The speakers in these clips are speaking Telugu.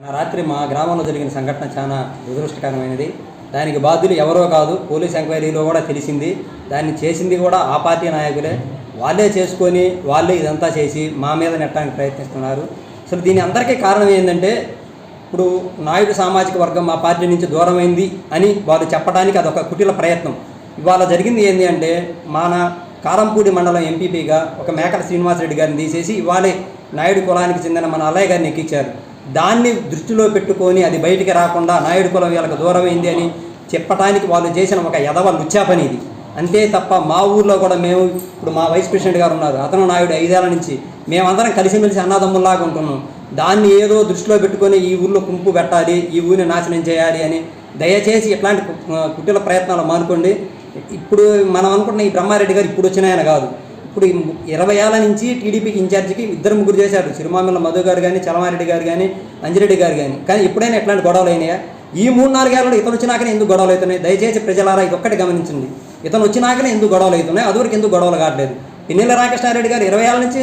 నా రాత్రి మా గ్రామంలో జరిగిన సంఘటన చాలా దురదృష్టకరమైనది. దానికి బాధ్యులు ఎవరో కాదు పోలీస్ ఎంక్వైరీలో కూడా తెలిసింది. దాన్ని చేసింది కూడా ఆ పార్టీ నాయకులే. వాళ్ళే చేసుకొని వాళ్ళే ఇదంతా చేసి మా మీద నెట్టడానికి ప్రయత్నిస్తున్నారు. అసలు దీని అందరికీ కారణం ఏంటంటే ఇప్పుడు నాయుడు సామాజిక వర్గం మా పార్టీ నుంచి దూరమైంది అని వాళ్ళు చెప్పడానికి అదొక కుటిల ప్రయత్నం. ఇవాళ జరిగింది ఏంటి అంటే మన కారంపూడి మండలం ఎంపీపీగా ఒక మేకల శ్రీనివాసరెడ్డి గారిని తీసేసి ఇవాళే నాయుడు కులానికి చెందిన మన అల్లయ్య గారిని ఎక్కించారు. దాన్ని దృష్టిలో పెట్టుకొని అది బయటికి రాకుండా నాయుడు కులం వీళ్ళకి దూరమైంది అని చెప్పటానికి వాళ్ళు చేసిన ఒక యదవ లుచ్చా పని ఇది అంతే తప్ప మా ఊర్లో కూడా మేము ఇప్పుడు మా వైస్ ప్రెసిడెంట్ గారు ఉన్నారు అతను నాయుడు ఐదేళ్ళ నుంచి మేమందరం కలిసిమెలిసి అన్నదమ్ముల్లాగా ఉంటున్నాం. దాన్ని ఏదో దృష్టిలో పెట్టుకొని ఈ ఊర్లో కుంపు పెట్టాలి ఈ ఊరిని నాశనం చేయాలి అని దయచేసి ఇట్లాంటి కు- ప్రయత్నాలు మానుకోండి. ఇప్పుడు మనం అనుకుంటున్న ఈ బ్రహ్మారెడ్డి గారు ఇప్పుడు వచ్చిన ఆయన కాదు. ఇప్పుడు ఇరవై ఏళ్ళ నుంచి టీడీపీకి ఇన్ఛార్జికి ఇద్దరు ముగ్గురు చేశారు. సిరిమామిల మధు గారు కానీ చలమారెడ్డి గారు కానీ అంజిరెడ్డి గారు కానీ కానీ ఎప్పుడైనా ఎట్లాంటి గొడవలు అయినాయా? ఈ మూడు నాలుగేళ్ళలో ఇతను వచ్చినాకనే ఎందుకు గొడవలు అవుతున్నాయి? దయచేసి ప్రజలారా ఇది ఒక్కటి గమనించండి. ఇతను వచ్చినాకనే ఎందుకు గొడవలు అవుతున్నాయి? అదివరకు ఎందుకు గొడవలు కావట్లేదు? పిన్నెల రామకృష్ణారెడ్డి గారు ఇరవై ఏళ్ళ నుంచి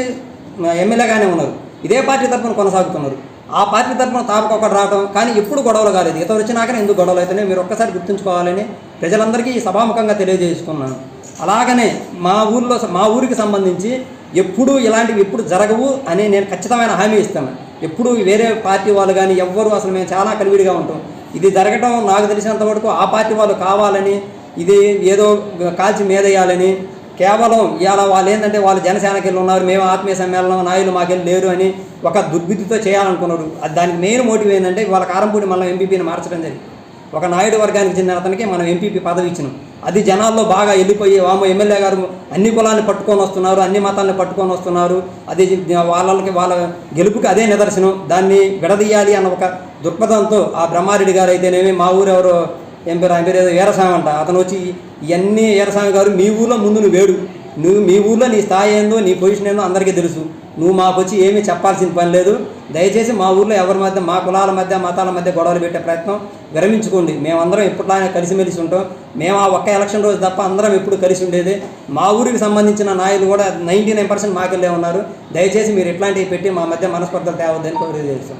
ఎమ్మెల్యేగానే ఉన్నారు. ఇదే పార్టీ తరఫున కొనసాగుతున్నారు. ఆ పార్టీ తరఫున తాపకొకటి రావడం కానీ ఎప్పుడు గొడవలు కాలేదు. ఇతను వచ్చినాకనే ఎందుకు గొడవలు అవుతున్నాయి? మీరు ఒక్కసారి గుర్తుంచుకోవాలని ప్రజలందరికీ ఈ సభాముఖంగా తెలియజేసుకున్నాను అలాగనే మా ఊర్లో మా ఊరికి సంబంధించి ఎప్పుడు ఇలాంటివి ఎప్పుడు జరగవు అని నేను ఖచ్చితమైన హామీ ఇస్తాను. ఎప్పుడు వేరే పార్టీ వాళ్ళు కానీ ఎవ్వరు అసలు మేము చాలా కలివిడిగా ఉంటాం. ఇది జరగడం నాకు తెలిసినంత వరకు ఆ పార్టీ వాళ్ళు కావాలని ఇది ఏదో కాల్చి మీదేయాలని కేవలం ఇవాళ వాళ్ళు ఏంటంటే వాళ్ళు జనసేనకెళ్ళి ఉన్నారు మేము ఆత్మీయ సమ్మేళనం నాయులు మాకెళ్ళి లేరు అని ఒక దుర్బుద్ధితో చేయాలనుకున్నారు దానికి మెయిన్ మోటివ్ ఏంటంటే వాళ్ళ కారంపూడి మనం ఎంపీపీని మార్చడం జరిగింది. ఒక నాయుడు వర్గానికి చెందిన అతనికి మనం ఎంపీపీ పదవి ఇచ్చినాం. అది జనాల్లో బాగా వెళ్ళిపోయి వామ ఎమ్మెల్యే గారు అన్ని కులాన్ని పట్టుకొని వస్తున్నారు అన్ని మతాలను పట్టుకొని వస్తున్నారు. అది వాళ్ళకి వాళ్ళ గెలుపుకి అదే నిదర్శనం. దాన్ని విడదీయాలి అన్న ఒక దృక్పథంతో ఆ బ్రహ్మారెడ్డి గారు అయితేనేమి మా ఊరు ఎవరో ఏం పేరు ఆయన పేరు ఏదో వీరస్వామి అంట. అతను వచ్చి ఇవన్నీ వీరస్వామి గారు మీ ఊర్లో ముందు నువ్వు వేడు. నువ్వు మీ ఊర్లో నీ స్థాయి ఏందో నీ పొజిషన్ ఏందో అందరికీ తెలుసు. నువ్వు మాకు వచ్చి ఏమీ చెప్పాల్సిన పని లేదు. దయచేసి మా ఊర్లో ఎవరి మధ్య మా కులాల మధ్య మతాల మధ్య గొడవలు పెట్టే ప్రయత్నం విరమించుకోండి. మేమందరం ఎప్పటిలానే కలిసిమెలిసి ఉంటాం. మేము ఆ ఒక్క ఎలక్షన్ రోజు తప్ప అందరం ఎప్పుడు కలిసి ఉండేది. మా ఊరికి సంబంధించిన నాయకులు కూడా నైంటీ నైన్ పర్సెంట్ మాకెళ్ళే ఉన్నారు. దయచేసి మీరు ఇట్లాంటివి పెట్టి మా మధ్య మనస్పర్ధలు తేవద్దని కోరి చేస్తాం.